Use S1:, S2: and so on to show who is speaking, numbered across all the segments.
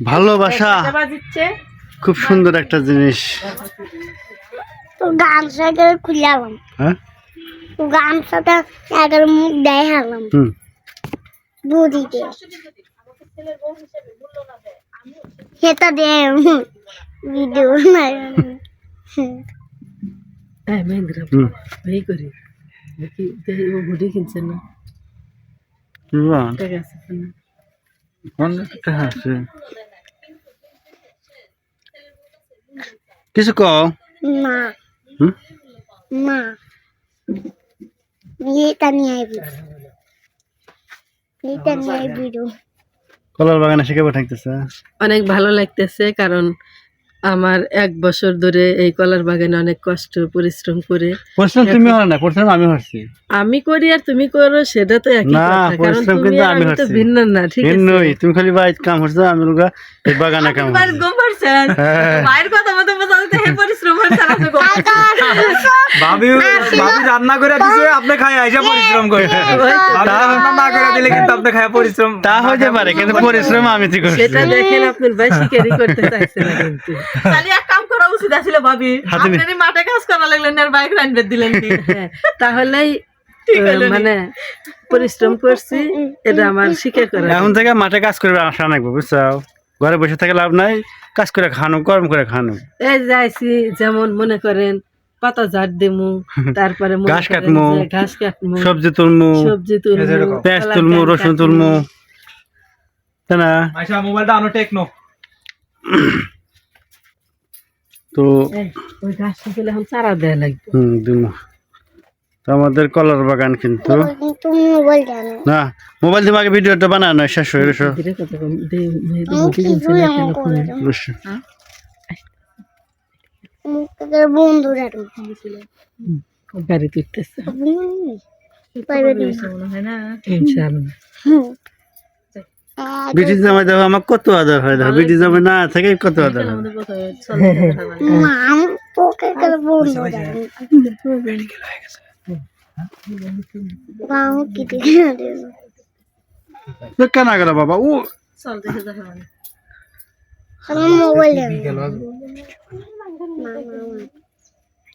S1: ভালোবাসা। খুব সুন্দর একটা জিনিস।
S2: খুলালাম
S1: হ্যাঁ?
S2: তো গামছাটা একের মুখ বুড়িতে সেটা ভিডিও
S3: হ্যাঁ মহেন্দ্র এই করি। দেখি দেখি ও ঘুরে কিনছে না।
S1: বুঝলাম
S3: টাকা আছে তো না
S1: অনেক টাকা আছে কিছু কও?
S2: মা।
S1: হুম?
S2: না এটা নিয়ে আইবি এটা নিয়ে আইবি রো
S1: কলার বাগানে শিখে পাঠাইতেছে।
S3: অনেক ভালো লাগতেছে কারণ আমার এক বছর ধরে এই কলার বাগানে অনেক কষ্ট পরিশ্রম করে।
S1: পরিশ্রম তুমি হলো না পরিশ্রম আমি হচ্ছি
S3: আমি করি আর তুমি করো সেটা তো একই কথা কারণ তুমি
S1: কিন্তু আমি
S3: তো ভিন্ন না ঠিক আছে?
S1: নই তুমি খালি বাইর কাম হচ্ছে আমি লোক এই বাগানে কাম
S3: বাইরে গম পারছেন
S1: হ্যাঁ।
S3: কথা মতো বোঝাতে হে পরিশ্রম হচ্ছে আর আপনি গম
S4: ভাবি ভাবি রান্না করে দিছে আপনি খাই আইসা পরিশ্রম করে। রান্না না করে দিলে কিন্তু আপনি খায় পরিশ্রম
S1: তা হইতে পারে কিন্তু পরিশ্রম আমি তো করছি।
S3: সেটা দেখেন আপনার ভাই করতে চাইছে না কিন্তু। তাহলে এক কাম করা উচিত আছিল ভাবি
S1: হাতে নি-
S3: আপনারই মাঠে কাজ করা লাগলেন আর বাইক রানবে দিলেন কি হ্যাঁ, তাহলেই মানে পরিশ্রম করছি এটা আমার স্বীকার করা
S1: এখন থেকে মাঠে কাজ করবে আশা নাকবো বুঝছ ঘরে বসে থেকে লাভ নাই কাজ করে খানো গরম করে খানো।
S3: এই যাইছি যেমন মনে করেন পাতা ঝাড় দেমু তারপরে
S1: ঘাস কাটমু,
S3: ঘাস কাটমু
S1: সবজি তুলমু
S3: সবজি তুলমু
S1: পেঁয়াজ তুলমু রসুন। তুলমু তাই না?
S4: মোবাইলটা আনো টেকনো
S1: তো
S3: ওই এখন চারা দেওয়া লাগবে
S1: হুম তো আমাদের কলার বাগান কিন্তু
S2: তুমি মোবাইল জানো
S1: না মোবাইল দিয়ে আগে ভিডিওটা বানানো শেষ হয়ে গেছে
S3: গাড়ি তুলতেছে
S2: পাইবে
S1: বিটি জামাই দেখো আমার কত আদর হয় দেখো বিটি জামাই না থেকে কত আদর হয়। কেন গেল বাবা? ও
S2: জানো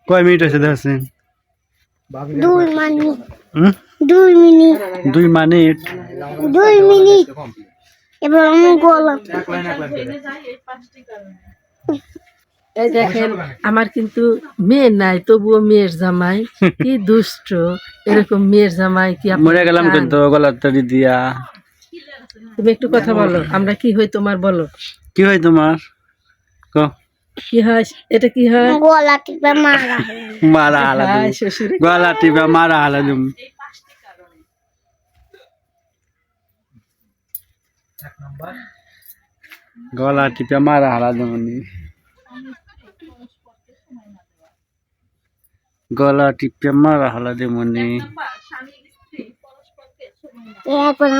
S1: কয় মিনিট আছে দেখছি
S2: দুই মিনিট। দুই মিনিট।
S1: দুই মিনিট।
S2: দুই মিনিট এবার আমি গলা
S3: এই দেখেন আমার কিন্তু মেয়ে নাই তবুও মেয়ের জামাই। কি দুষ্ট এরকম মেয়ের জামাই কি
S1: মরে গেলাম কিন্তু গলার তরি দিয়া।
S3: তুমি একটু কথা বলো আমরা কি হই তোমার বলো?
S1: কি হয় তোমার? ক।
S3: কি হয় এটা কি হয়?
S2: গলা টিপে মারা
S1: মারা
S3: শ্বশুর।
S1: গলা টিপা মারা হালা গলা টিপে মারা হারা দেবনি গলা টিপে মারা হারা
S2: এখন